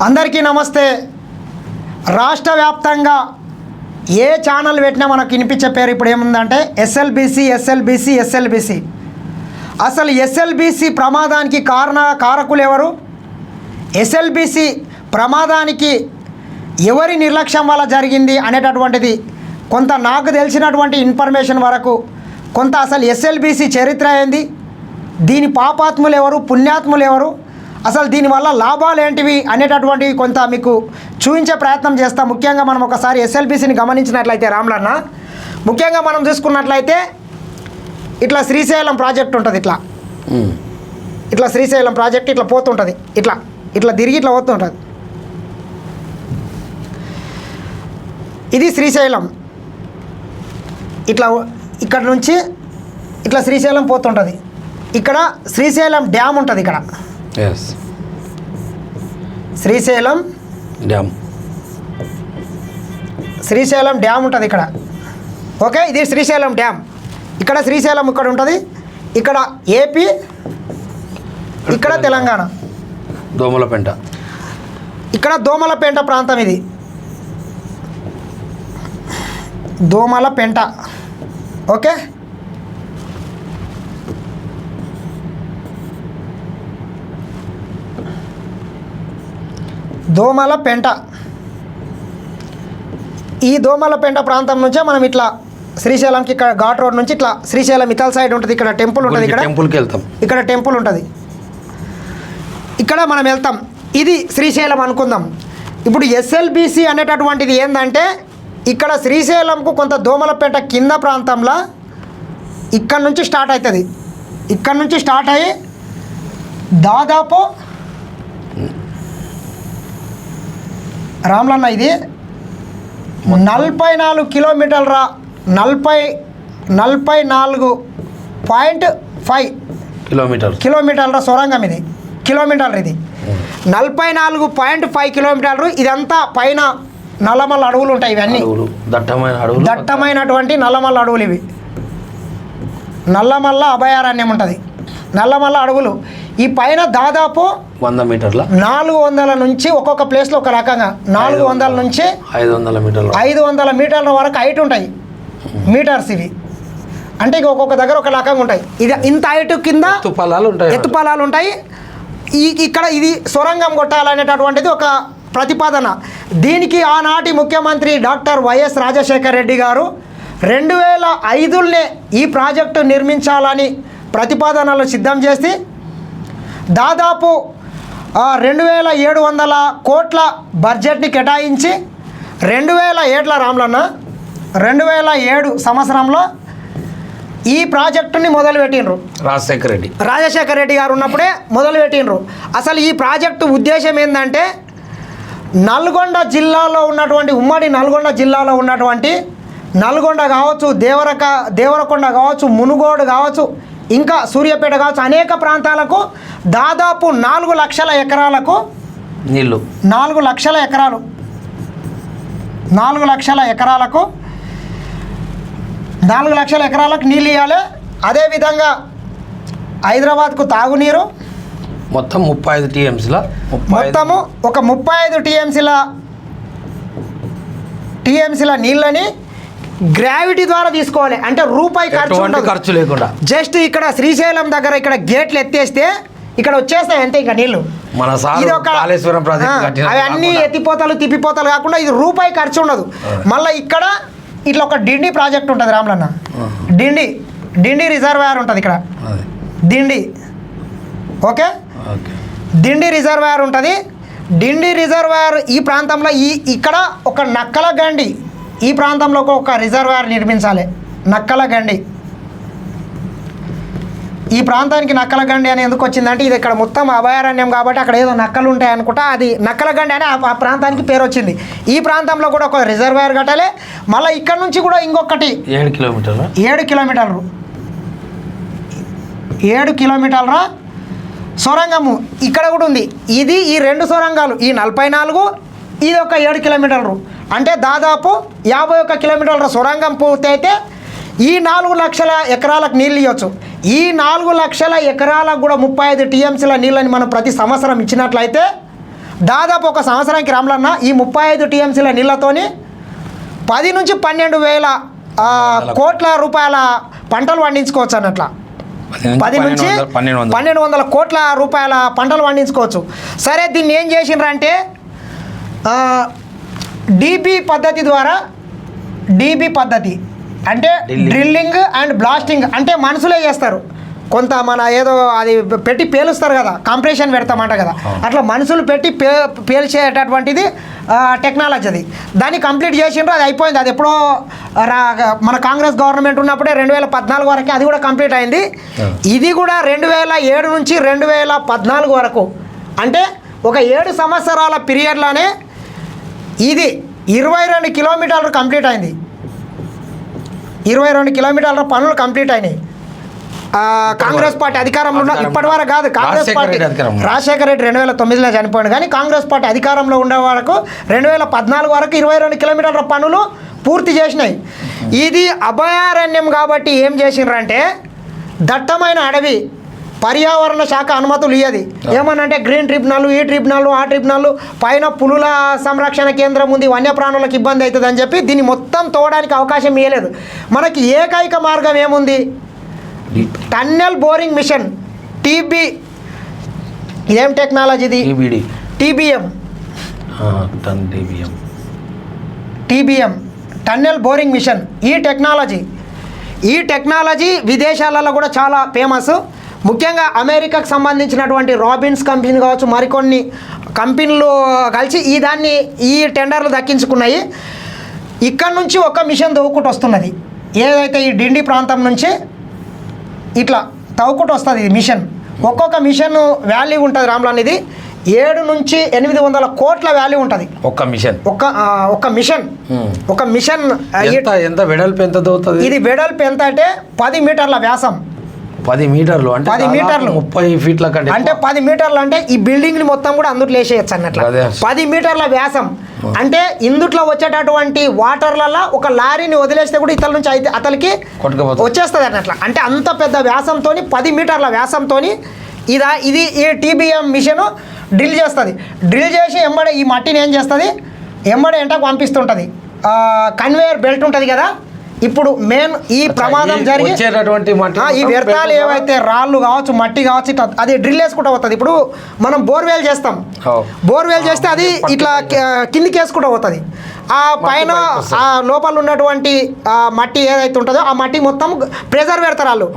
అందరికీ నమస్తే. రాష్ట్ర వ్యాప్తంగా ఏ ఛానల్ పెట్టినా మనకు వినిపించే పేరు ఇప్పుడు ఏముందంటే ఎస్ఎల్బిసి ఎస్ఎల్బిసి ఎస్ఎల్బిసి. అసలు ఎస్ఎల్బిసి ప్రమాదానికి కారణ కారకులు ఎవరు? ఎస్ఎల్బిసి ప్రమాదానికి ఎవరి నిర్లక్ష్యం వల్ల జరిగింది అనేటటువంటిది కొంత నాకు తెలిసినటువంటి ఇన్ఫర్మేషన్ వరకు కొంత అసలు ఎస్ఎల్బిసి చరిత్ర ఏంది? దీని పాపాత్ములు ఎవరు? పుణ్యాత్ములు ఎవరు? అసలు దీనివల్ల లాభాలు ఏంటివి అనేటటువంటివి కొంత మీకు చూపించే ప్రయత్నం చేస్తాం. ముఖ్యంగా మనం ఒకసారి ఎస్ఎల్బిసిని గమనించినట్లయితే రామ్లన్న ముఖ్యంగా మనం చూసుకున్నట్లయితే ఇట్లా శ్రీశైలం ప్రాజెక్ట్ ఉంటుంది ఇట్లా. ఇట్లా శ్రీశైలం ప్రాజెక్ట్ ఇట్లా పోతుంటుంది ఇట్లా ఇట్లా తిరిగి ఇట్లా పోతుంటుంది. ఇది శ్రీశైలం. ఇట్లా ఇక్కడ నుంచి ఇట్లా శ్రీశైలం పోతుంటుంది. ఇక్కడ శ్రీశైలం డ్యామ్ ఉంటుంది ఇక్కడ. Yes Srisailam? Dam Srisailam dam ఉంటుంది ఇక్కడ. ఓకే ఇది శ్రీశైలం డ్యామ్. ఇక్కడ శ్రీశైలం ఇక్కడ ఉంటుంది. ఇక్కడ ఏపీ ఇక్కడ తెలంగాణ. దోమలపెంట. ఇక్కడ దోమలపేంట ప్రాంతం ఇది. దోమలపెంట. ఓకే? దోమలపెంట ఈ దోమలపెంట ప్రాంతం నుంచే మనం ఇట్లా శ్రీశైలంకి ఇక్కడ ఘాట్ రోడ్ నుంచి ఇట్లా శ్రీశైలం ఇతల సైడ్ ఉంటుంది ఇక్కడ టెంపుల్ ఉంటుంది ఇక్కడ. టెంపుల్కి వెళ్తాం. ఇక్కడ టెంపుల్ ఉంటుంది. ఇక్కడ మనం వెళ్తాం. ఇది శ్రీశైలం అనుకుందాం. ఇప్పుడు ఎస్ఎల్బిసి అనేటటువంటిది ఏంటంటే ఇక్కడ శ్రీశైలంకు కొంత దోమలపేట కింద ప్రాంతంలో ఇక్కడ నుంచి స్టార్ట్ అవుతుంది ఇక్కడ నుంచి స్టార్ట్ అయ్యి దాదాపు రామ్లన్న ఇది. నలభై నాలుగు కిలోమీటర్ల నలభై నలభై నాలుగు పాయింట్ ఫైవ్ కిలోమీటర్ కిలోమీటర్ల సొరంగం ఇది. కిలోమీటర్లు ఇది. నలభై నాలుగు పాయింట్ ఫైవ్ కిలోమీటర్లు. ఇదంతా పైన నల్లమల్ల అడవులు ఉంటాయి ఇవన్నీ. దట్టమైన అడవులు. దట్టమైనటువంటి నల్లమల్ల అడవులు ఇవి. నల్లమల్ల అభయారణ్యం ఉంటుంది. నల్లమల్ల అడవులు. ఈ పైన దాదాపు వంద మీటర్ల? నాలుగు వందల నుంచి ఒక్కొక్క ప్లేస్లో ఒక రకంగా. నాలుగు వందల నుంచి ఐదు వందల మీటర్ల ఐదు వందల మీటర్ల వరకు హైట్ ఉంటాయి. మీటర్స్ ఇవి. అంటే ఇక ఒక్కొక్క దగ్గర ఒక రకంగా ఉంటాయి. ఇది ఇంత హైట్ కింద పొలాలు ఉంటాయి ఎత్తు పొలాలు ఉంటాయి. ఈ ఇక్కడ ఇది సొరంగం కొట్టాలనేటటువంటిది ఒక ప్రతిపాదన. దీనికి ఆనాటి ముఖ్యమంత్రి డాక్టర్ వైఎస్ రాజశేఖర్ రెడ్డి గారు రెండు వేల ఐదులనే ఈ ప్రాజెక్టు నిర్మించాలని ప్రతిపాదనలు సిద్ధం చేసి దాదాపు రెండు వేల ఏడు వందల కోట్ల బడ్జెట్ని కేటాయించి రెండు వేల ఏట్ల రామ్లన్న రెండు వేల ఏడు సంవత్సరంలో ఈ ప్రాజెక్టుని మొదలుపెట్టిండ్రు. రాజశేఖర రెడ్డి. రాజశేఖర రెడ్డి గారు ఉన్నప్పుడే మొదలుపెట్టిండ్రు. అసలు ఈ ప్రాజెక్టు ఉద్దేశం ఏంటంటే నల్గొండ జిల్లాలో ఉన్నటువంటి ఉమ్మడి నల్గొండ జిల్లాలో ఉన్నటువంటి నల్గొండ కావచ్చు దేవరక దేవరకొండ కావచ్చు మునుగోడు కావచ్చు ఇంకా సూర్యాపేట కావచ్చు అనేక ప్రాంతాలకు దాదాపు నాలుగు లక్షల ఎకరాలకు నీళ్ళు. నాలుగు లక్షల ఎకరాలు. నాలుగు లక్షల ఎకరాలకు నాలుగు లక్షల ఎకరాలకు నీళ్ళు ఇవ్వాలి. అదేవిధంగా హైదరాబాద్కు తాగునీరు. మొత్తం ముప్పై ఐదు టీఎంసీల మొత్తము ఒక ముప్పై ఐదు టీఎంసీల టీఎంసీల నీళ్ళని గ్రావిటీ ద్వారా తీసుకోవాలి. అంటే రూపాయి ఖర్చు ఖర్చు లేకుండా. జస్ట్ ఇక్కడ శ్రీశైలం దగ్గర ఇక్కడ గేట్లు ఎత్తేస్తే ఇక్కడ వచ్చేస్తాయి అంతే ఇంకా నీళ్ళు. మన ఇది ఒక అవి అన్ని. ఎత్తిపోతలు తిప్పిపోతలు కాకుండా ఇది రూపాయి ఖర్చు ఉండదు. మళ్ళీ ఇక్కడ ఇట్లా ఒక డిండి ప్రాజెక్ట్ ఉంటుంది రాములన్న. డిండి డిండి రిజర్వాయర్ ఉంటుంది ఇక్కడ. Dindi okay? Okay. Dindi reservoir ఉంటుంది. డిండి రిజర్వాయర్ ఈ ప్రాంతంలో ఈ ఇక్కడ ఒక నక్కల గండి ఈ ప్రాంతంలో ఒక- రిజర్వాయర్ నిర్మించాలి. నక్కల గండి ఈ ప్రాంతానికి నక్కల గండి అని ఎందుకు వచ్చిందంటే ఇది ఇక్కడ మొత్తం అభయారణ్యం కాబట్టి అక్కడ ఏదో నక్కలు ఉంటాయి అనుకుంటా అది నక్కల గండి అని ఆ- ఆ ప్రాంతానికి పేరు వచ్చింది. ఈ ప్రాంతంలో కూడా ఒక రిజర్వాయర్ కట్టాలి. మళ్ళీ ఇక్కడ నుంచి కూడా ఇంకొకటి ఏడు కిలోమీటర్ల? ఏడు కిలోమీటర్లు. ఏడు కిలోమీటర్ల సొరంగము ఇక్కడ కూడా ఉంది. ఇది ఈ రెండు సొరంగాలు ఈ నలభై నాలుగు ఇది ఒక ఏడు కిలోమీటర్లు. అంటే దాదాపు యాభై ఒక్క కిలోమీటర్ల సొరంగం పూర్తయితే ఈ నాలుగు లక్షల ఎకరాలకు నీళ్ళు ఇవ్వచ్చు ఈ నాలుగు లక్షల ఎకరాలకు కూడా ముప్పై ఐదు టీఎంసీల నీళ్ళని మనం ప్రతి సంవత్సరం ఇచ్చినట్లయితే దాదాపు ఒక సంవత్సరానికి రామలన్న ఈ ముప్పై ఐదు టీఎంసీల నీళ్ళతోని పది నుంచి పన్నెండు వేల కోట్ల రూపాయల పంటలు పండించుకోవచ్చు అన్నట్ల. పది నుంచి పన్నెండు వందలు పన్నెండు వందల. కోట్ల రూపాయల పంటలు పండించుకోవచ్చు. సరే దీన్ని ఏం చేసిండ్రంటే డీబీ పద్ధతి ద్వారా డీబీ పద్ధతి అంటే. డ్రిల్లింగ్ అండ్ బ్లాస్టింగ్ అంటే మనుషులే చేస్తారు. కొంత మన ఏదో అది పెట్టి పేలుస్తారు కదా కంప్రెషన్ పెడతామంట కదా. అట్లా మనుషులు పెట్టి పే పేల్చేటటువంటిది టెక్నాలజీ అది. దాన్ని కంప్లీట్ చేసిండ్రు అది అయిపోయింది. అది ఎప్పుడో రా మన కాంగ్రెస్ గవర్నమెంట్ ఉన్నప్పుడే రెండు వేల పద్నాలుగు వరకు అది కూడా కంప్లీట్ అయింది. ఇది కూడా రెండు వేల ఏడు నుంచి రెండు వేల పద్నాలుగు వరకు. అంటే ఒక ఏడు సంవత్సరాల పీరియడ్లోనే ఇది ఇరవై రెండు కిలోమీటర్లు కంప్లీట్ అయింది. ఇరవై రెండు కిలోమీటర్ల పనులు కంప్లీట్ అయినాయి. కాంగ్రెస్ పార్టీ అధికారంలో ఉన్న ఇప్పటి వరకు కాదు కాంగ్రెస్ పార్టీ. రాజశేఖర రెడ్డి రెండు వేల తొమ్మిదిలో చనిపోయాడు. కానీ కాంగ్రెస్ పార్టీ అధికారంలో ఉండే వరకు రెండు వేల పద్నాలుగు వరకు ఇరవై రెండు కిలోమీటర్ల పనులు పూర్తి చేసినాయి. ఇది అభయారణ్యం కాబట్టి ఏం చేసిండ్రంటే దట్టమైన అడవి పర్యావరణ శాఖ అనుమతులు ఇయ్యది. ఏమనంటే గ్రీన్ ట్రిబ్యునల్ ఈ ట్రిబ్యునల్ ఆ ట్రిబ్యునల్ పైన పులుల సంరక్షణ కేంద్రం ఉంది వన్యప్రాణులకు ఇబ్బంది అవుతుంది అని చెప్పి దీన్ని మొత్తం తోవడానికి అవకాశం ఇవ్వలేదు మనకి ఏకైక మార్గం ఏముంది? టన్నెల్ బోరింగ్ మిషన్ టీబీ ఇదేం టెక్నాలజీ ఇది టీబీడి. టీబీఎం. టన్ TBM. TBM tunnel boring machine ఈ టెక్నాలజీ. ఈ టెక్నాలజీ విదేశాలలో కూడా చాలా ఫేమస్. ముఖ్యంగా అమెరికాకు సంబంధించినటువంటి రాబిన్స్ కంపెనీ కావచ్చు మరికొన్ని కంపెనీలు కలిసి ఈ దాన్ని ఈ టెండర్లు దక్కించుకున్నాయి. ఇక్కడ నుంచి ఒక మిషన్ దవ్వుకుంటూ వస్తున్నది. ఏదైతే ఈ డిండి ప్రాంతం నుంచి ఇట్లా తవ్వుకుంటూ వస్తుంది ఇది మిషన్. ఒక్కొక్క మిషన్ వాల్యూ ఉంటుంది రామ్లాన్ ఇది ఏడు నుంచి ఎనిమిది వందల కోట్ల వాల్యూ ఉంటుంది. ఒక్క మిషన్. ఒక ఆ, ఒక మిషన్. ఒక మిషన్ ఎంత ఎంత వెడల్పు ఎంత దవుతుంది ఇది వెడల్పు ఎంత అంటే పది మీటర్ల వ్యాసం. పది మీటర్లు అంటే పది మీటర్లు. ముప్పై ఫీట్ల కంటే అంటే పది మీటర్లు అంటే ఈ బిల్డింగ్ని మొత్తం కూడా అందుట్లో వేసేయచ్చు అన్నట్లు. పది మీటర్ల వ్యాసం. అంటే ఇందుట్లో వచ్చేటటువంటి వాటర్లలో ఒక లారీని వదిలేస్తే కూడా ఇతల నుంచి అయితే అతనికి. వచ్చేస్తుంది అన్నట్ల. అంటే అంత పెద్ద వ్యాసంతో పది మీటర్ల వ్యాసంతో ఇదా ఇది ఈ టీబీఎం మిషన్ డ్రిల్ చేస్తుంది. డ్రిల్ చేసి ఎంబడే ఈ మట్టిని ఏం చేస్తుంది? ఎంబడే ఎంటకు పంపిస్తుంటుంది. కన్వేయర్ బెల్ట్ ఉంటుంది కదా? ఇప్పుడు మెయిన్ ఈ ప్రమాదం జరిగి ఈ వ్యర్థాలు ఏవైతే రాళ్ళు కావచ్చు మట్టి కావచ్చు ఇట్లా అది డ్రిల్ వేసుకుంటూ పోతుంది. ఇప్పుడు మనం బోర్వెల్ చేస్తాం. బోర్వెల్ చేస్తే అది ఇట్లా కిందికి వేసుకుంటూ పోతుంది. ఆ పైన. ఆ లోపల ఉన్నటువంటి ఆ మట్టి ఏదైతే ఉంటుందో ఆ మట్టి మొత్తం ప్రెజర్ పెడతారు వాళ్ళు.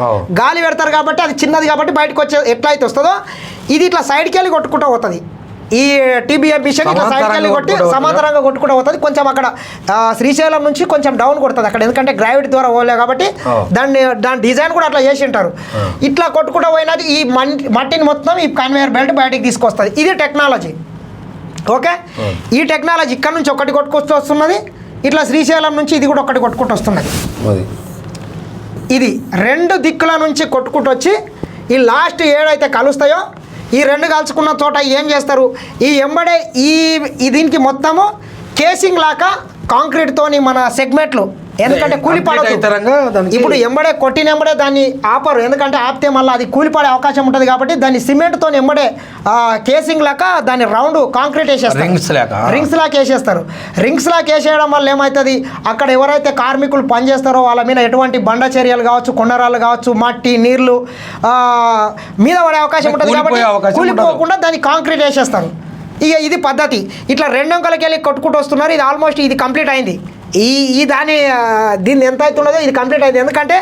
గాలి పెడతారు కాబట్టి అది చిన్నది కాబట్టి బయటకు వచ్చే ఎట్లయితే వస్తుందో ఇది ఇట్లా సైడ్కి వెళ్ళి కొట్టుకుంటూ పోతుంది. ఈ టీబీఎం మిషన్ ఇట్లా సైడ్కి వెళ్ళి సమాంతరంగా కొట్టి సమాంతరంగా కొట్టుకుంటూ పోతుంది. కొంచెం అక్కడ శ్రీశైలం నుంచి కొంచెం డౌన్ కొడుతుంది అక్కడ. ఎందుకంటే గ్రావిటీ ద్వారా పోలే కాబట్టి. దాన్ని దాని డిజైన్ కూడా అట్లా చేసి ఉంటారు. ఇట్లా కొట్టుకుంటూ పోయినది ఈ మట్టిని మొత్తం ఈ కన్వేయర్ బెల్ట్ బయటికి తీసుకొస్తుంది. ఇది టెక్నాలజీ ఓకే. ఈ టెక్నాలజీ ఇక్కడ నుంచి ఒకటి కొట్టుకొస్తూ వస్తున్నది. ఇట్లా శ్రీశైలం నుంచి ఇది కూడా ఒకటి కొట్టుకుంటూ వస్తున్నది. ఇది రెండు దిక్కుల నుంచి కొట్టుకుంటూ వచ్చి ఈ లాస్ట్ ఏడైతే కలుస్తాయో ఈ రెండు కలుసుకున్న చోట ఏం చేస్తారు? ఈ ఎంబడే ఈ ఈ దీనికి మొత్తము కేసింగ్ లాగా కాంక్రీట్తోని మన సెగ్మెంట్లు ఎందుకంటే కూలిపడదు ఇప్పుడు ఎంబడే కొట్టిన ఎంబడే దాన్ని ఆపరు. ఎందుకంటే ఆపితే మళ్ళీ అది కూలిపడే అవకాశం ఉంటుంది కాబట్టి దాన్ని సిమెంట్తో ఎంబడే కేసింగ్ లాగా దాన్ని రౌండ్ కాంక్రీట్ వేసేస్తారు. Rings లాగా. రింగ్స్ లాగా వేసేస్తారు. రింగ్స్ లాగా వేసేయడం వల్ల ఏమవుతుంది అక్కడ ఎవరైతే కార్మికులు పనిచేస్తారో వాళ్ళ మీద ఎటువంటి బండ చర్యలు కావచ్చు కొండరాళ్ళు కావచ్చు మట్టి నీళ్ళు మీద పడే అవకాశం ఉంటుంది కాబట్టి కూలిపోకుండా దాన్ని కాంక్రీట్ వేసేస్తారు. ఇక ఇది పద్ధతి. ఇట్లా రెండొంకలకి వెళ్ళి కొట్టుకుంటూ వస్తున్నారు. ఇది ఆల్మోస్ట్ ఇది కంప్లీట్ అయింది. ఈ ఈ దాని దీన్ని ఎంత అవుతున్నదో ఇది కంప్లీట్ అయింది. ఎందుకంటే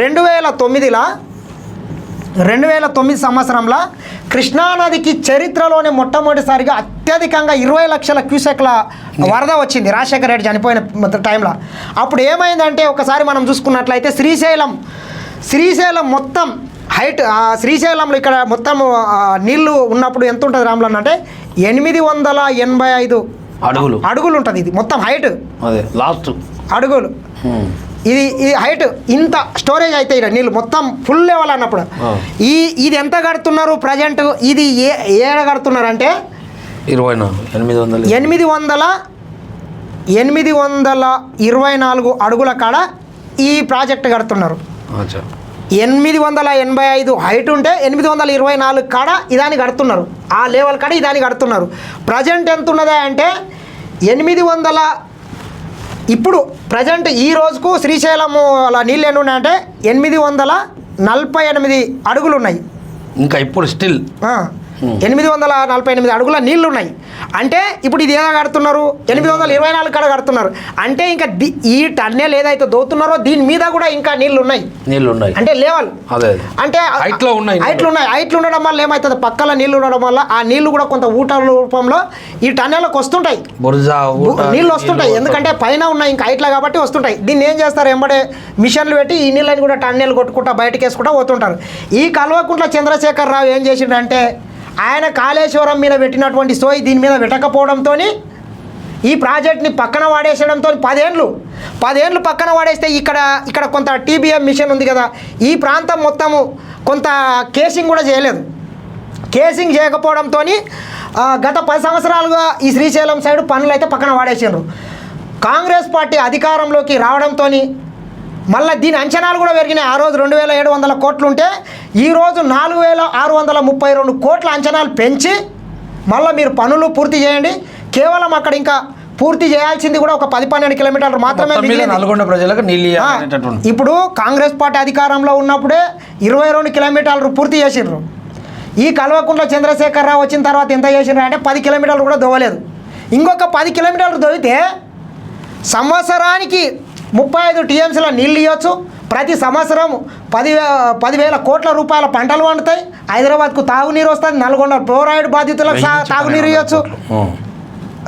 రెండు వేల తొమ్మిదిలో రెండు వేల తొమ్మిది సంవత్సరంలో కృష్ణానదికి చరిత్రలోనే మొట్టమొదటిసారిగా అత్యధికంగా ఇరవై లక్షల క్యూసెక్ల వరద వచ్చింది. రాజశేఖర రెడ్డి చనిపోయిన టైంలో. అప్పుడు ఏమైందంటే ఒకసారి మనం చూసుకున్నట్లయితే శ్రీశైలం శ్రీశైలం మొత్తం హైట్ శ్రీశైలంలో ఇక్కడ మొత్తం నీళ్ళు ఉన్నప్పుడు ఎంత ఉంటుంది రామ్లన్ అంటే ఎనిమిది వందల ఎనభై ఐదు అడుగులు. అడుగులు ఉంటుంది ఇది. మొత్తం హైట్ అదే లాస్ట్ అడుగులు. ఇది ఇది హైట్ ఇంత స్టోరేజ్ అయితే ఇక్కడ నీళ్ళు మొత్తం ఫుల్ లెవెల్ అన్నప్పుడు. ఈ ఇది ఎంత కడుతున్నారు ప్రజెంట్ ఇది ఏ ఏడ కడుతున్నారు అంటే ఇరవై నాలుగు ఎనిమిది వందలు. ఎనిమిది వందల ఎనిమిది వందల ఇరవై నాలుగు అడుగుల కాడ ఈ ప్రాజెక్ట్ కడుతున్నారు. ఎనిమిది వందల ఎనభై ఐదు హైట్ ఉంటే ఎనిమిది వందల ఇరవై నాలుగు కాడ ఇదాన్ని కడుతున్నారు. ఆ లెవెల్ కాడ ఇదాన్ని కడుతున్నారు. ప్రజెంట్ ఎంత ఉన్నదా అంటే ఎనిమిది వందల ఇప్పుడు ప్రజెంట్ ఈ రోజుకు శ్రీశైలం అలా నీళ్ళు ఎన్ని ఉన్నాయంటే ఎనిమిది వందల నలభై ఎనిమిది అడుగులు ఉన్నాయి. ఇంకా ఇప్పుడు స్టిల్ ఎనిమిది వందల నలభై ఎనిమిది అడుగుల నీళ్ళు ఉన్నాయి అంటే ఇప్పుడు ఇది ఏదో కడుతున్నారు? ఎనిమిది వందల ఇరవై నాలుగు కాడ కడుతున్నారు. అంటే ఇంకా ది- ఈ టన్నెల్ ఏదైతే దోతున్నారో దీని మీద కూడా ఇంకా నీళ్ళు ఉన్నాయి నీళ్ళు ఉన్నాయి అంటే లేవల్. అంటే ఉన్నాయి. హైట్లు ఉన్నాయి హైట్లు ఉండడం వల్ల ఏమవుతుంది పక్కల నీళ్ళు ఉండడం వల్ల ఆ నీళ్ళు కూడా కొంత ఊట రూపంలో ఈ టన్నెలకు వస్తుంటాయి. నీళ్ళు వస్తుంటాయి. ఎందుకంటే పైన ఉన్నాయి ఇంకా హైట్లో కాబట్టి వస్తుంటాయి. దీన్ని ఏం చేస్తారు? ఎంబడే మిషన్లు పెట్టి ఈ నీళ్ళని కూడా టన్నెలు కొట్టుకుంటా బయటకు వేసుకుంటా పోతుంటారు. ఈ కల్వకుంట్ల చంద్రశేఖర్ రావు ఏం చేసిండంటే ఆయన కాళేశ్వరం మీద పెట్టినటువంటి సోయి దీని మీద పెట్టకపోవడంతో ఈ ప్రాజెక్ట్ని పక్కన వాడేసడంతో పదేండ్లు పదేండ్లు పక్కన వాడేస్తే ఇక్కడ ఇక్కడ కొంత టీబీఎం మిషన్ ఉంది కదా ఈ ప్రాంతం మొత్తము కొంత కేసింగ్ కూడా చేయలేదు. కేసింగ్ చేయకపోవడంతో గత పది సంవత్సరాలుగా ఈ శ్రీశైలం సైడ్ పనులు అయితే పక్కన వాడేసారు కాంగ్రెస్ పార్టీ అధికారంలోకి రావడంతో మళ్ళీ దీని అంచనాలు కూడా పెరిగినాయి. ఆ రోజు రెండు వేల ఏడు వందల కోట్లు ఉంటే ఈరోజు నాలుగు వేల ఆరు వందల ముప్పై రెండు కోట్ల అంచనాలు పెంచి మళ్ళీ మీరు పనులు పూర్తి చేయండి. కేవలం అక్కడ ఇంకా పూర్తి చేయాల్సింది కూడా ఒక పది పన్నెండు కిలోమీటర్లు మాత్రమే. నల్గొండ ప్రజలకు నీళ్ళు ఇప్పుడు కాంగ్రెస్ పార్టీ అధికారంలో ఉన్నప్పుడే ఇరవై రెండు కిలోమీటర్లు పూర్తి చేసిండ్రు ఈ కల్వకుంట్ల చంద్రశేఖరరావు వచ్చిన తర్వాత ఎంత చేసిండ్రు అంటే పది కిలోమీటర్లు కూడా దోవలేదు. ఇంకొక పది కిలోమీటర్లు దోవితే సంవత్సరానికి ముప్పై ఐదు టీఎంసీల నీళ్ళు ఇవ్వచ్చు ప్రతి సంవత్సరం పది పదివేల కోట్ల రూపాయల పంటలు పండుతాయి. హైదరాబాద్కు తాగునీరు వస్తుంది. నల్గొండ ఫ్లోరైడ్ బాధితులకు తాగునీరు ఇవ్వచ్చు.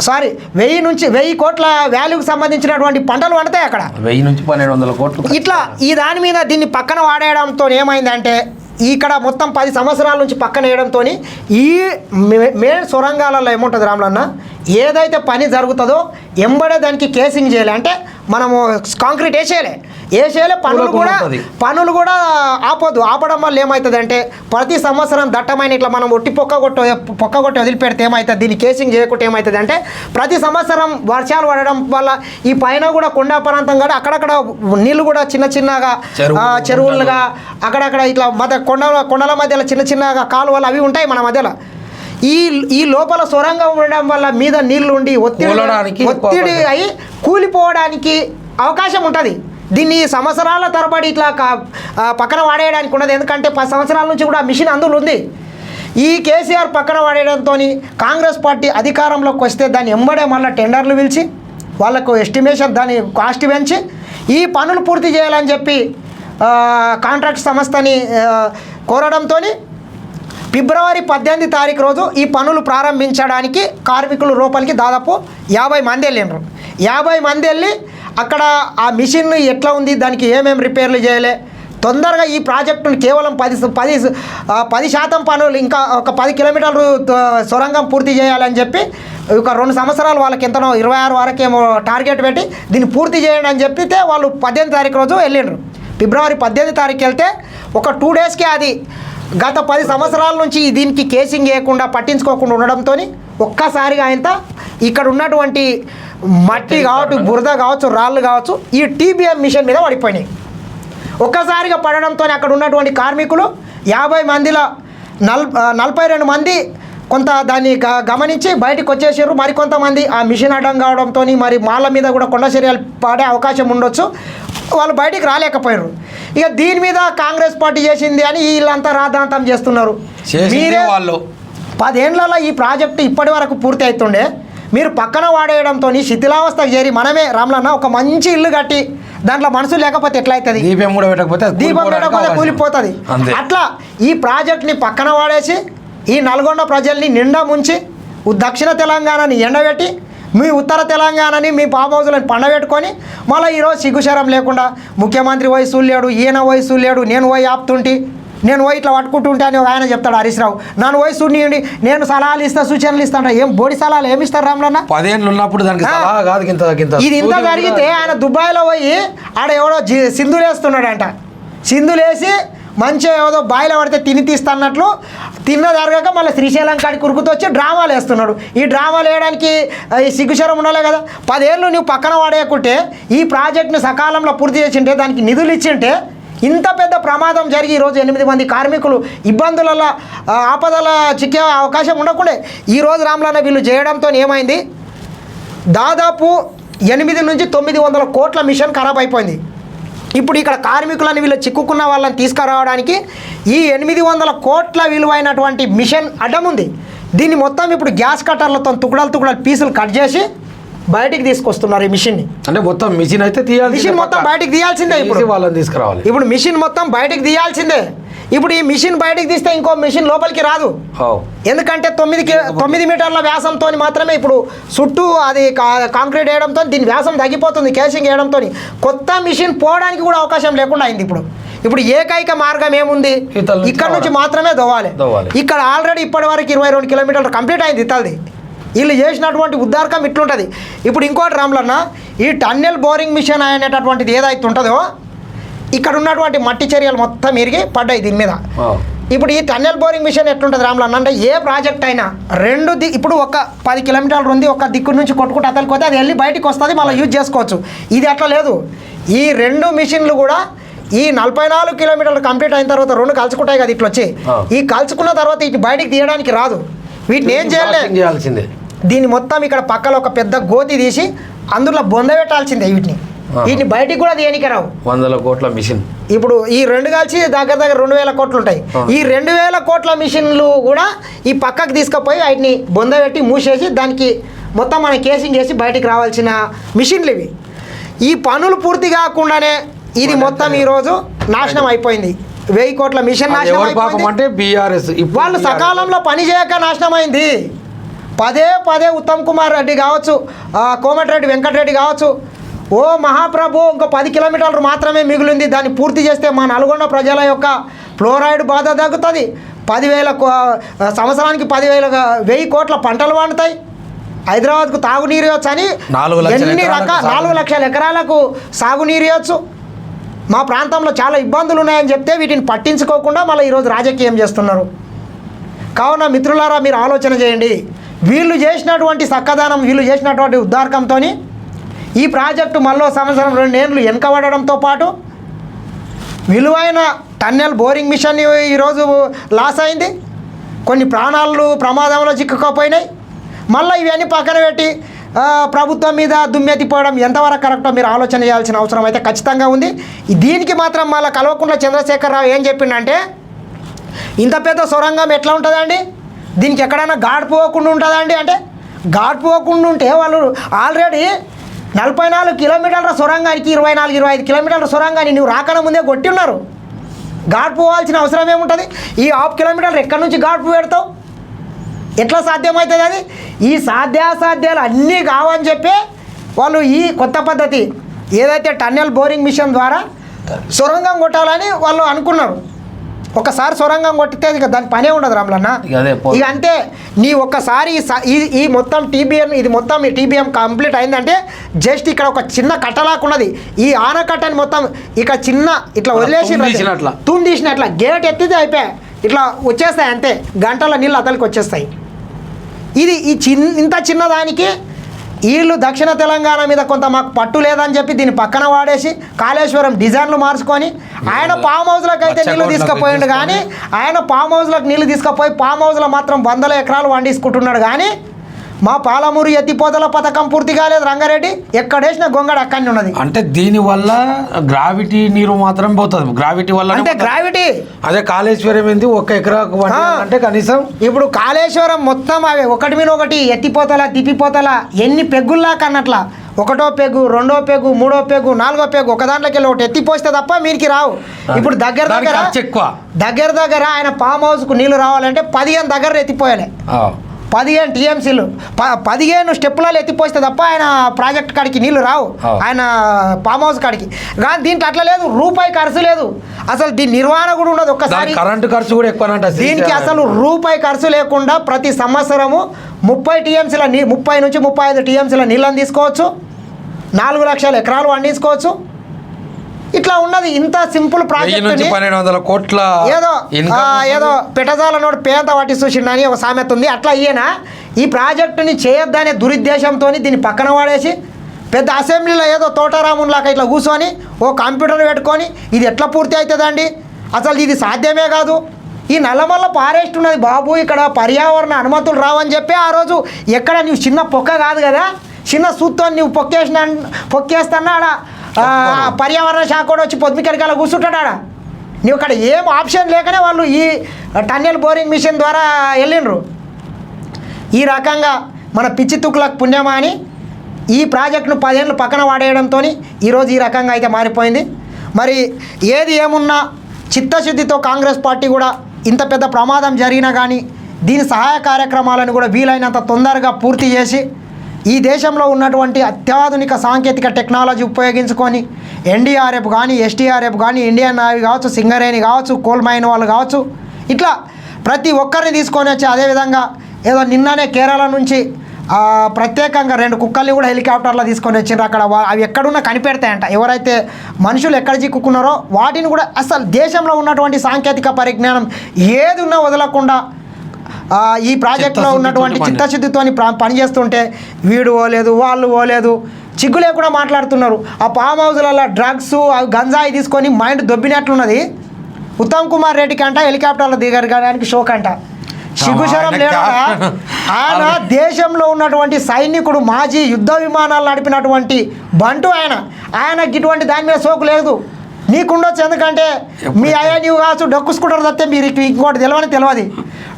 సారీ వెయ్యి నుంచి వెయ్యి కోట్ల వాల్యూకి సంబంధించినటువంటి పంటలు పండుతాయి అక్కడ. వెయ్యి నుంచి పన్నెండు వందల కోట్లు ఇట్లా ఈ దాని మీద దీన్ని పక్కన వాడేయడంతో ఏమైందంటే ఇక్కడ మొత్తం పది సంవత్సరాల నుంచి పక్కన వేయడంతో ఈ మే- మెయిన్ సొరంగాలలో ఏముంటుంది రాములన్న? ఏదైతే పని జరుగుతుందో ఎంబడే దానికి కేసింగ్ చేయలే. అంటే మనము కాంక్రీట్ వేసేయలే. వేసేయలే పనులు కూడా. పనులు కూడా ఆపొద్దు. ఆపడం వల్ల ఏమవుతుంది అంటే ప్రతి సంవత్సరం దట్టమైన ఇట్లా మనం ఒట్టి పొక్క కొట్టు పొక్క కొట్టి వదిలిపెడితే ఏమవుతుంది దీన్ని కేసింగ్ చేయకుంటే ఏమవుతుంది అంటే ప్రతి సంవత్సరం వర్షాలు పడడం వల్ల ఈ పైన కూడా కొండ ప్రాంతం కూడా అక్కడక్కడ నీళ్ళు కూడా చిన్న చిన్నగా చెరువులుగా అక్కడక్కడ ఇట్లా మధ్య కొండల కొండల మధ్యలో చిన్న చిన్నగా కాలువలు అవి ఉంటాయి మన మధ్యలో. ఈ ఈ లోపల సొరంగం ఉండడం వల్ల మీద నీళ్ళు ఉండి ఒత్తిడి ఒత్తిడి. అయి కూలిపోవడానికి అవకాశం ఉంటుంది. దీన్ని సంవత్సరాల తరబడి ఇట్లా పక్కన వాడేయడానికి ఉండదు ఎందుకంటే పది సంవత్సరాల నుంచి కూడా మిషన్ అందులో ఉంది. ఈ కేసీఆర్ పక్కన వాడేయడంతో కాంగ్రెస్ పార్టీ అధికారంలోకి వస్తే దాన్ని ఎంబడే మళ్ళీ టెండర్లు పిలిచి వాళ్ళకు ఎస్టిమేషన్ దాని కాస్ట్ పెంచి ఈ పనులు పూర్తి చేయాలని చెప్పి కాంట్రాక్ట్ సంస్థని కోరడంతో ఫిబ్రవరి పద్దెనిమిది తారీఖు రోజు ఈ పనులు ప్రారంభించడానికి కార్మికులు రూపాయలకి దాదాపు యాభై మంది వెళ్ళినారు యాభై మంది వెళ్ళి అక్కడ ఆ మిషన్ ఎట్లా ఉంది దానికి ఏమేమి రిపేర్లు చేయలే? తొందరగా ఈ ప్రాజెక్టును కేవలం పది పది పది శాతం పనులు ఇంకా ఒక పది కిలోమీటర్లు సొరంగం పూర్తి చేయాలని చెప్పి ఒక రెండు సంవత్సరాలు వాళ్ళకి ఎంతనో ఇరవై ఆరు వరకేమో టార్గెట్ పెట్టి దీన్ని పూర్తి చేయండి అని చెప్పితే వాళ్ళు పద్దెనిమిది తారీఖు రోజు వెళ్ళిండ్రు. ఫిబ్రవరి పద్దెనిమిది తారీఖు వెళ్తే ఒక టూ డేస్కి అది గత పది సంవత్సరాల నుంచి దీనికి కేసింగ్ చేయకుండా పట్టించుకోకుండా ఉండడంతో ఒక్కసారిగా ఆయన ఇక్కడ ఉన్నటువంటి మట్టి కావచ్చు బురద కావచ్చు రాళ్ళు కావచ్చు ఈ టీబీఎం మిషన్ మీద పడిపోయినాయి. ఒక్కసారిగా పడడంతో అక్కడ ఉన్నటువంటి కార్మికులు యాభై మందిలో నల్ నలభై రెండు మంది కొంత దాన్ని గ- గమనించి బయటకు వచ్చేసారు మరికొంతమంది ఆ మిషన్ అడ్డం కావడంతో మరి మాళ్ళ మీద కూడా కొండ చర్యలు పడే అవకాశం ఉండొచ్చు. వాళ్ళు బయటికి రాలేకపోయారు ఇక దీని మీద కాంగ్రెస్ పార్టీ చేసింది అని వీళ్ళంతా రాద్ధాంతం చేస్తున్నారు. చేసింది వాళ్ళు. పదేళ్ళలో ఈ ప్రాజెక్టు ఇప్పటి వరకు పూర్తి అవుతుండే మీరు పక్కన వాడేయడంతో శిథిలావస్థకు చేరి మనమే రామ్లన్న ఒక మంచి ఇల్లు కట్టి దాంట్లో మనసు లేకపోతే ఎట్లయితుంది? దీపం కూడా పెట్టకపోతే దీపం పెట్టకపోతే. కూలిపోతుంది. అట్లా ఈ ప్రాజెక్ట్ని పక్కన వాడేసి ఈ నల్గొండ ప్రజల్ని నిండా ముంచి దక్షిణ తెలంగాణని ఎండబెట్టి మీ ఉత్తర తెలంగాణని మీ ఫామ్ హౌస్లను పండబెట్టుకొని మళ్ళీ ఈరోజు సిగ్గుశరం లేకుండా ముఖ్యమంత్రి వయసు లేడు ఈయన వయసు లేడు నేను పోయి ఆపుతుంటి నేను పోయి ఇట్లా పట్టుకుంటుంటే అని ఆయన చెప్తాడు హరీష్ రావు. నన్ను పోయి చూడండి నేను సలహాలు ఇస్తా సూచనలు ఇస్తాను ఏం బోడి సలహాలు ఏమి ఇస్తారు రామ్లన్న? పదేళ్ళు ఉన్నప్పుడు దానికి ఇది ఇంత జరిగితే ఆయన దుబాయ్లో పోయి ఆడ ఎవడో సింధులేస్తున్నాడంట. సింధులేసి మంచిగా ఏదో బాయిలో పడితే తిని తీస్తున్నట్లు తిన్న జరగక మళ్ళీ శ్రీశైలం కాడికి కురుకుతూ వచ్చి డ్రామాలు వేస్తున్నాడు. ఈ డ్రామాలు వేయడానికి ఈ సిగ్గుశరం ఉండాలి కదా. పదేళ్ళు నువ్వు పక్కన వాడేయకుంటే ఈ ప్రాజెక్ట్ను సకాలంలో పూర్తి చేసింటే దానికి నిధులు ఇచ్చింటే ఇంత పెద్ద ప్రమాదం జరిగి ఈరోజు ఎనిమిది మంది కార్మికులు ఇబ్బందులలో ఆపదల చిక్కే అవకాశం ఉండకుండే. ఈరోజు రామ్లాన్న వీళ్ళు చేయడంతో ఏమైంది? దాదాపు ఎనిమిది నుంచి తొమ్మిది వందల కోట్ల మిషన్ ఖరాబ్ అయిపోయింది. ఇప్పుడు ఇక్కడ కార్మికులని వీళ్ళు చిక్కుకున్న వాళ్ళని తీసుకురావడానికి ఈ ఎనిమిది వందల కోట్ల విలువైనటువంటి మిషన్ అడ్డం ఉంది. దీన్ని మొత్తం ఇప్పుడు గ్యాస్ కట్టర్లతో తుకుడలు తుకుడలు పీసులు కట్ చేసి బయటికి తీసుకొస్తున్నారు ఈ మిషన్ని. అంటే మొత్తం మిషన్ అయితే తీయాలి మిషన్ మొత్తం బయటికి తీయాల్సిందే ఇప్పుడు. వాళ్ళని తీసుకురావాలి. ఇప్పుడు మిషన్ మొత్తం బయటికి తీయాల్సిందే. ఇప్పుడు ఈ మిషన్ బయటికి తీస్తే ఇంకో మిషన్ లోపలికి రాదు. ఎందుకంటే తొమ్మిది కి- తొమ్మిది మీటర్ల వ్యాసంతో మాత్రమే ఇప్పుడు చుట్టూ అది కాంక్రీట్ వేయడంతో దీని వ్యాసం తగ్గిపోతుంది కేసింగ్ వేయడంతో కొత్త మిషన్ పోవడానికి కూడా అవకాశం లేకుండా అయింది ఇప్పుడు. ఇప్పుడు ఏకైక మార్గం ఏముంది? ఇక్కడ నుంచి. మాత్రమే దోవాలి. ఇక్కడ ఆల్రెడీ ఇప్పటి వరకు ఇరవై రెండు కిలోమీటర్లు కంప్లీట్ అయింది ఇతలది. వీళ్ళు చేసినటువంటి ఉద్దారకం ఇట్లుంటుంది. ఇప్పుడు ఇంకోటి రాములన్న ఈ టన్నెల్ బోరింగ్ మిషన్ అనేటటువంటిది ఏదైతే ఉంటుందో ఇక్కడ ఉన్నటువంటి మట్టి చర్యలు మొత్తం ఇరిగి పడ్డాయి దీని మీద. ఇప్పుడు ఈ టన్నెల్ బోరింగ్ మిషన్ ఎట్లుంటుంది రామ్లన్న అంటే ఏ ప్రాజెక్ట్ అయినా రెండు ది ఇప్పుడు ఒక పది కిలోమీటర్లు ఉంది ఒక దిక్కు నుంచి కొట్టుకుంటూ అతలికి పోతే అది వెళ్ళి బయటికి వస్తుంది మళ్ళీ యూజ్ చేసుకోవచ్చు. ఇది అట్లా లేదు. ఈ రెండు మిషన్లు కూడా ఈ నలభై నాలుగు కిలోమీటర్లు కంప్లీట్ అయిన తర్వాత రెండు కలుసుకుంటాయి కదా ఇట్లా వచ్చి. ఈ కలుసుకున్న తర్వాత ఇటు బయటికి తీయడానికి రాదు. వీటిని ఏం చేయాలి? దీన్ని మొత్తం ఇక్కడ పక్కన ఒక పెద్ద గోతి తీసి అందులో బొంద పెట్టాల్సిందే వీటిని. వీటిని బయటికి కూడా తీయనికి రావు? వందల కోట్ల మిషన్. ఇప్పుడు ఈ రెండు కలిసి దగ్గర దగ్గర రెండు వేల కోట్లు ఉంటాయి. ఈ రెండు వేల కోట్ల మిషన్లు కూడా ఈ పక్కకు తీసుకుపోయి వాటిని బొంద పెట్టి మూసేసి దానికి మొత్తం మనం కేసింగ్ చేసి బయటికి రావాల్సిన మిషన్లు ఇవి. ఈ పనులు పూర్తి కాకుండానే ఇది మొత్తం ఈరోజు నాశనం అయిపోయింది. వెయ్యి కోట్ల మిషన్ నాశనం అంటే బీఆర్ఎస్. వాళ్ళు సకాలంలో పని చేయక నాశనమైంది. పదే పదే ఉత్తమ్ కుమార్ రెడ్డి కావచ్చు కోమటిరెడ్డి వెంకటరెడ్డి కావచ్చు ఓ మహాప్రభు ఇంకో పది కిలోమీటర్లు మాత్రమే మిగిలింది. దాన్ని పూర్తి చేస్తే మా నల్గొండ ప్రజల యొక్క ఫ్లోరైడ్ బాధ తగ్గుతుంది. పదివేల సంవత్సరానికి పదివేల వెయ్యి కోట్ల పంటలు పండుతాయి. హైదరాబాద్కు తాగునీరు ఇవ్వచ్చు అని ఎన్ని రకాల నాలుగు లక్షల ఎకరాలకు సాగునీరు ఇవ్వచ్చు. మా ప్రాంతంలో చాలా ఇబ్బందులు ఉన్నాయని చెప్తే వీటిని పట్టించుకోకుండా మళ్ళీ ఈరోజు రాజకీయం చేస్తున్నారు. కావున మిత్రులారా మీరు ఆలోచన చేయండి. వీళ్ళు చేసినటువంటి చక్కదనం వీళ్ళు చేసినటువంటి ఉద్దారకంతో ఈ ప్రాజెక్టు మళ్ళీ సంవత్సరం రెండేళ్ళు వెనకబడడంతో పాటు విలువైన టన్నెల్ బోరింగ్ మిషన్ ఈరోజు లాస్ అయింది. కొన్ని ప్రాణాలు ప్రమాదంలో చిక్కుకోపోయినాయి. మళ్ళీ ఇవన్నీ పక్కన పెట్టి ప్రభుత్వం మీద దుమ్మెత్తిపోవడం ఎంతవరకు కరెక్టో మీరు ఆలోచన చేయాల్సిన అవసరం అయితే ఖచ్చితంగా ఉంది. దీనికి మాత్రం మళ్ళీ కల్వకుంట్ల చంద్రశేఖరరావు ఏం చెప్పిండంటే ఇంత పెద్ద సొరంగం ఎట్లా ఉంటుందండి? దీనికి ఎక్కడైనా గాడ్ పోకుండా ఉంటుందండి అంటే గాడ్ పోకుండా ఉంటే వాళ్ళు ఆల్రెడీ నలభై నాలుగు కిలోమీటర్ల సొరంగానికి ఇరవై నాలుగు ఇరవై ఐదు కిలోమీటర్ల సొరంగాన్ని నువ్వు రాకన ముందే కొట్టి ఉన్నారు గాడ్ పోవాల్సిన అవసరం ఏముంటుంది? ఈ హాఫ్ కిలోమీటర్లు ఎక్కడి నుంచి గాడ్ పెడతావు? ఎట్లా సాధ్యమవుతుంది అది? ఈ సాధ్యాసాధ్యాలు అన్నీ కావని చెప్పి వాళ్ళు ఈ కొత్త పద్ధతి ఏదైతే టన్నెల్ బోరింగ్ మిషన్ ద్వారా సొరంగం కొట్టాలని వాళ్ళు అనుకున్నారు. ఒకసారి సొరంగం కొట్టితే ఇక దాని పనే ఉండదు రాములన్న. ఇక అంతే నీ ఒక్కసారి ఈ మొత్తం టీబీఎం ఇది మొత్తం ఈ టీబీఎం కంప్లీట్ అయిందంటే జస్ట్ ఇక్కడ ఒక చిన్న కట్టలాకున్నది. ఈ ఆనకట్టని మొత్తం ఇక చిన్న ఇట్లా వదిలేసి తీసినట్ల. తుమ్ తీసినట్ల. గేట్ ఎత్తితే అయిపోయాయి ఇట్లా వచ్చేస్తాయి అంతే. గంటల నీళ్ళు అతలికి వచ్చేస్తాయి. ఇది ఈ చిన్న ఇంత చిన్నదానికి వీళ్ళు దక్షిణ తెలంగాణ మీద కొంత మాకు పట్టు లేదని చెప్పి దీన్ని పక్కన వాడేసి కాళేశ్వరం డిజైన్లు మార్చుకొని ఆయన పామ్ హౌస్లకు అయితే నీళ్ళు తీసుకుపోయిండు కానీ ఆయన పామ్ హౌస్లకు నీళ్ళు తీసుకుపోయి పామ్ హౌస్లో మాత్రం వందల ఎకరాలు వండించుకుంటున్నాడు కానీ మా పాలమూరు ఎత్తిపోతల పథకం పూర్తి కాలేదు రంగారెడ్డి. ఎక్కడేసిన గొంగడ అక్కడనే ఉన్నది. అంటే దీని వల్ల గ్రావిటీ నీరు మాత్రం పోతుంది. గ్రావిటీ వల్ల అంటే గ్రావిటీ. అదే కాళేశ్వరం ఏంది? ఒక ఆ. అంటే కనీసం ఇప్పుడు కాళేశ్వరం మొత్తం అవి. ఒకటి మీద ఒకటి ఎత్తిపోతల తిప్పిపోతల ఎన్ని పెగ్గుల్లా కన్నట్ల. ఒకటో పెగ్గు రెండో పెగ్గు మూడో పెగ్గు నాలుగో పెగ్గు ఒక దాంట్లోకి వెళ్ళి ఒకటి ఎత్తిపోస్తే తప్ప మీరికి రావు. ఇప్పుడు దగ్గర దగ్గర. దగ్గర దగ్గర ఆయన ఫామ్ హౌస్కు నీళ్ళు రావాలంటే పదిహేను దగ్గర ఎత్తిపోయాలి. పదిహేను టీఎంసీలు ప పదిహేను స్టెప్పులలో ఎత్తిపోస్తే తప్ప ఆయన ప్రాజెక్ట్ కాడికి నీళ్ళు రావు. ఆయన ఫామ్ హౌస్ కాడికి. కానీ దీంట్లో అట్లా లేదు రూపాయి ఖర్చు లేదు. అసలు దీని నిర్వహణ కూడా ఉండదు ఒక్కసారి. కరెంటు ఖర్చు కూడా ఎక్కువనంట దీనికి అసలు రూపాయి ఖర్చు లేకుండా ప్రతి సంవత్సరము ముప్పై టీఎంసీల నీ ముప్పై నుంచి ముప్పై ఐదు టీఎంసీల నీళ్ళని తీసుకోవచ్చు. నాలుగు లక్షల ఎకరాలు పండించుకోవచ్చు ఇట్లా ఉన్నది. ఇంత సింపుల్ ప్రాజెక్ట్ పన్నెండు వందల కోట్ల ఏదో ఏదో పెటజాల నోడు పేద పట్టి చూసిండని ఒక సామెత ఉంది. అట్లా ఈయన ఈ ప్రాజెక్టుని చేయొద్దనే దురుద్దేశంతో దీన్ని పక్కన వాడేసి పెద్ద అసెంబ్లీలో ఏదో తోటారాములాగా ఇట్లా కూర్చొని ఓ కంప్యూటర్ పెట్టుకొని ఇది ఎట్లా పూర్తి అవుతుందండి అసలు ఇది సాధ్యమే కాదు. ఈ నల్లమల్ల ఫారెస్ట్ ఉన్నది బాబు ఇక్కడ పర్యావరణ అనుమతులు రావని చెప్పి ఆ రోజు ఎక్కడ నువ్వు చిన్న పొక్క కాదు కదా? చిన్న సూత్తో నువ్వు పొక్కేసిన పొక్కేస్తున్నా ఆడ పర్యావరణ శాఖ కూడా వచ్చి పొద్దుకరికాల కూర్చుంటాడు నువ్వు ఇక్కడ ఏం ఆప్షన్ లేకనే వాళ్ళు ఈ టన్నెల్ బోరింగ్ మిషన్ ద్వారా వెళ్ళిండ్రు. ఈ రకంగా మన పిచ్చి తుక్కులకు పుణ్యమా అని ఈ ప్రాజెక్టును పదేళ్ళు పక్కన వాడేయడంతో ఈరోజు ఈ రకంగా అయితే మారిపోయింది. మరి ఏది ఏమున్నా చిత్తశుద్ధితో కాంగ్రెస్ పార్టీ కూడా ఇంత పెద్ద ప్రమాదం జరిగినా కానీ దీని సహాయ కార్యక్రమాలను కూడా వీలైనంత తొందరగా పూర్తి చేసి ఈ దేశంలో ఉన్నటువంటి అత్యాధునిక సాంకేతిక టెక్నాలజీ ఉపయోగించుకొని ఎన్డీఆర్ఎఫ్ కానీ ఎస్టీఆర్ఎఫ్ కానీ ఇండియన్ నావీ కావచ్చు సింగరేణి కావచ్చు కోల్ మైన్ వాళ్ళు కావచ్చు ఇట్లా ప్రతి ఒక్కరిని తీసుకొని వచ్చి అదేవిధంగా ఏదో నిన్ననే కేరళ నుంచి ప్రత్యేకంగా రెండు కుక్కల్ని కూడా హెలికాప్టర్లో తీసుకొని వచ్చిండ్రు. అక్కడ అవి ఎక్కడున్నా కనిపెడతాయంట. ఎవరైతే మనుషులు ఎక్కడ చిక్కుకున్నారో వాటిని కూడా అసలు దేశంలో ఉన్నటువంటి సాంకేతిక పరిజ్ఞానం ఏది ఉన్నా వదలకుండా ఈ ప్రాజెక్టులో ఉన్నటువంటి ప్ర- పనిచేస్తుంటే వీడు పోలేదు వాళ్ళు పోలేదు చిగ్గు లేకుండా మాట్లాడుతున్నారు. ఆ ఫామ్ హౌస్లలో డ్రగ్స్ అవి గంజాయి తీసుకొని మైండ్ దొబ్బినట్లున్నది. ఉత్తమ్ కుమార్ రెడ్డికి అంట హెలికాప్టర్లో దిగడానికి షోక్ అంట. సిగ్గుశరం ఆయన లేడా. ఆయన దేశంలో ఉన్నటువంటి సైనికుడు మాజీ యుద్ధ విమానాలు నడిపినటువంటి బంటు ఆయన. ఆయనకి ఇటువంటి దాని మీద సోకు లేదు. నీకుండొచ్చు ఎందుకంటే మీ అయ్యా నీవు కావచ్చు డొక్కు స్కూటర్ తప్పితే మీరు ఇక ఇంకోటి తెలియని తెలియదు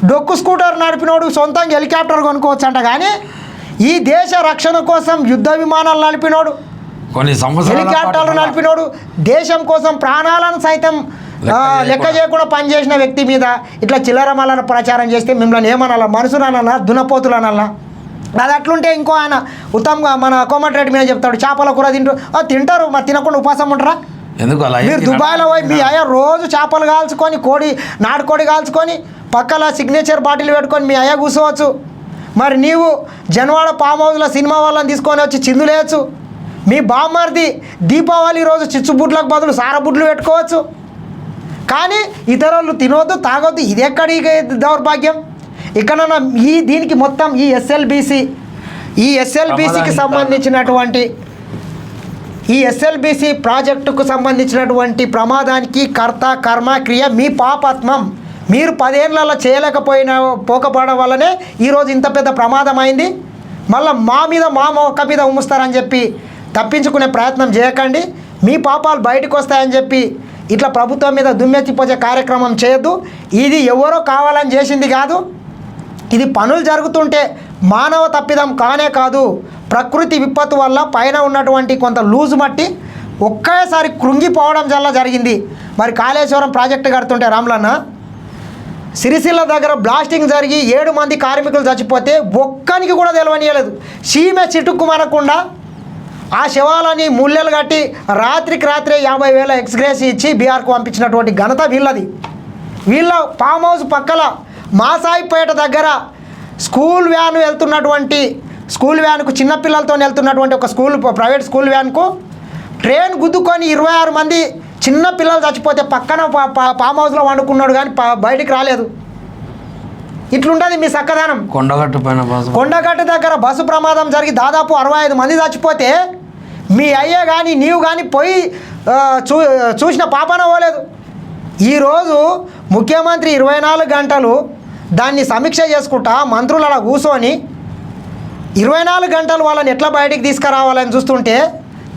డొక్కు స్కూటర్ నడిపినోడు సొంతంగా హెలికాప్టర్ కొనుక్కోవచ్చు అంట కానీ ఈ దేశ రక్షణ కోసం యుద్ధ విమానాలు నడిపినోడు కొన్ని హెలికాప్టర్లు పాటు నడిపినోడు దేశం కోసం ప్రాణాలను సైతం లెక్క చేయకుండా. పనిచేసిన వ్యక్తి మీద ఇట్లా చిల్లర మల్లర ప్రచారం చేస్తే మిమ్మల్ని ఏమనాలా? దునపోతులు అనాలా అది అట్లుంటే ఇంకో ఆయన ఉత్తమ్గా మన కోమటిరెడ్డి మీద చెప్తాడు చేపల కూర తింటూ "ఆ, తింటారు మరి తినకుండా ఉపాసం ఉంటారా? ఎందుకు అలా? మీరు దుబాయ్లో పోయి మీ అయ్యా రోజు చేపలు కాల్చుకొని కోడి నాటుకోడి కాల్చుకొని పక్కల సిగ్నేచర్ బాటిల్ పెట్టుకొని మీ అయ్యా కూర్చోవచ్చు. మరి నీవు జనవాడ పామ్ హౌస్లో సినిమా వాళ్ళని తీసుకొని వచ్చి చిందులేయచ్చు మీ బామ్మర్ది దీపావళి రోజు చిచ్చుబుడ్లకు బదులు సారబుడ్లు పెట్టుకోవచ్చు. కానీ ఇతరులు తినొద్దు తాగొద్దు ఇది ఎక్కడి దౌర్భాగ్యం? ఇక్కడ ఈ దీనికి మొత్తం ఈ ఎస్ఎల్బిసి ఈ ఎస్ఎల్బిసికి సంబంధించినటువంటి ఈ ఎస్ఎల్బిసి ప్రాజెక్టుకు సంబంధించినటువంటి ప్రమాదానికి కర్త కర్మ క్రియ మీ పాపాత్మం. మీరు పదేళ్ళలో చేయలేకపోయిన పోకపోవడం వల్లనే ఈరోజు ఇంత పెద్ద ప్రమాదం అయింది మళ్ళీ మా మీద మా మొక్క మీద ఉమ్ముస్తారని చెప్పి తప్పించుకునే ప్రయత్నం చేయకండి. మీ పాపాలు బయటకు వస్తాయని చెప్పి ఇట్లా ప్రభుత్వం మీద దుమ్మెత్తిపోసే కార్యక్రమం చేయొద్దు. ఇది ఎవరో కావాలని చేసింది కాదు. ఇది పనులు జరుగుతుంటే మానవ తప్పిదం కానే కాదు. ప్రకృతి విపత్తు వల్ల పైన ఉన్నటువంటి కొంత లూజు మట్టి ఒక్కసారి కృంగిపోవడం వల్ల జరిగింది. మరి కాళేశ్వరం ప్రాజెక్టు కడుతుంటే రామ్లన్న సిరిసిల్ల దగ్గర బ్లాస్టింగ్ జరిగి ఏడు మంది కార్మికులు చచ్చిపోతే ఒక్కనికి కూడా తెలవనియలేదు సీమె చిటుక్కుమనకుండా ఆ శవాలని ముళ్ళెలు కట్టి రాత్రికి రాత్రే యాభై వేల ఎక్స్గ్రేస్ ఇచ్చి బీఆర్కు పంపించినటువంటి ఘనత వీళ్ళది. వీళ్ళ ఫామ్ హౌస్ పక్కల మాసాయిపేట దగ్గర స్కూల్ వ్యాన్ వెళ్తున్నటువంటి స్కూల్ వ్యాన్కు చిన్నపిల్లలతో వెళ్తున్నటువంటి ఒక స్కూల్ ప్రైవేట్ స్కూల్ వ్యాన్కు ట్రైన్ గుద్దుకొని ఇరవై ఆరు మంది చిన్న పిల్లలు చచ్చిపోతే పక్కన ఫామ్ హౌస్లో వండుకున్నాడు కానీ బయటికి రాలేదు. ఇట్లుంటుంది మీ చక్కదనం కొండగట్టు పైన కొండగట్టు దగ్గర బస్సు ప్రమాదం జరిగి దాదాపు అరవై ఐదు మంది చచ్చిపోతే మీ అయ్యే కానీ నీవు కానీ పోయి చూ చూసిన పాపన పోలేదు. ఈరోజు ముఖ్యమంత్రి ఇరవై నాలుగు గంటలు దాన్ని సమీక్ష చేసుకుంటా మంత్రులు అలా కూర్చొని ఇరవై నాలుగు గంటలు వాళ్ళని ఎట్లా బయటికి తీసుకురావాలని చూస్తుంటే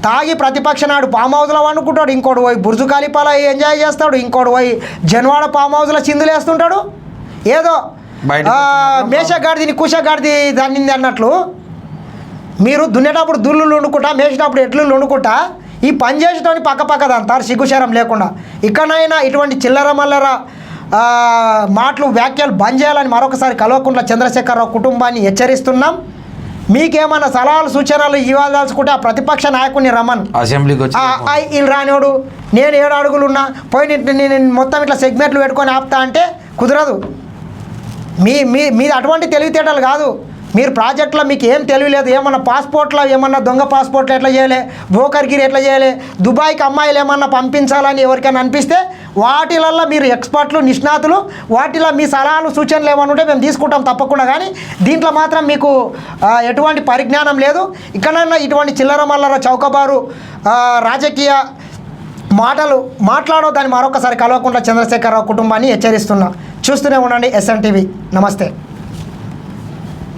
తాగి ప్రతిపక్ష నాడు ఫామ్ హౌస్లో వండుకుంటాడు. ఇంకోటి పోయి బుర్జు ఖలీఫాలో ఎంజాయ్ చేస్తాడు. ఇంకోటి పోయి జన్వాడ ఫామ్ హౌస్లో చిందులు వేస్తుంటాడు. ఏదో మేషగాడిది కుషగాడిది దాన్ని అన్నట్లు మీరు దున్నేటప్పుడు దుల్లు వండుకుంటా మేసేటప్పుడు ఎట్లు వండుకుంటా ఈ పని చేసేటోని పక్క పక్కది అంటారు సిగ్గుశరం లేకుండా. ఇక్కడైనా ఇటువంటి చిల్లర మల్లర మాటలు వ్యాఖ్యలు బంద్ చేయాలని మరొకసారి కల్వకుంట్ల చంద్రశేఖరరావు కుటుంబాన్ని హెచ్చరిస్తున్నాం. మీకేమైనా సలహాలు సూచనలు ఇవ్వాల్సుకుంటే ఆ ప్రతిపక్ష నాయకుడిని రమ్మను. అసెంబ్లీకి వచ్చి వీళ్ళు రానివాడు నేను ఏడు అడుగులు ఉన్నా పోయిన నేను మొత్తం ఇట్లా సెగ్మెంట్లు పెట్టుకొని ఆపుతా అంటే కుదరదు. మీ మీ మీది అటువంటి తెలివితేటలు కాదు. మీరు ప్రాజెక్టులో మీకు ఏం తెలియలేదు ఏమన్నా పాస్పోర్ట్లో ఏమన్నా దొంగ పాస్పోర్ట్లు ఎట్లా చేయలే బ్రోకర్గిరి ఎట్లా చేయలే దుబాయ్కి అమ్మాయిలు ఏమన్నా పంపించాలని ఎవరికైనా అనిపిస్తే వాటిలల్లో మీరు ఎక్స్పర్ట్లు నిష్ణాతులు వాటిలో మీ సలహాలు సూచనలు ఏమైనా ఉంటే మేము తీసుకుంటాం తప్పకుండా. కానీ దీంట్లో మాత్రం మీకు ఎటువంటి పరిజ్ఞానం లేదు. ఇక్కడన్నా ఇటువంటి చిల్లర మల్లర చౌకబారు రాజకీయ మాటలు మాట్లాడొద్దని మరొకసారి కలవకుండా చంద్రశేఖరరావు కుటుంబాన్ని హెచ్చరిస్తున్నా. చూస్తూనే ఉండండి ఎస్ఎన్ టీవీ నమస్తే.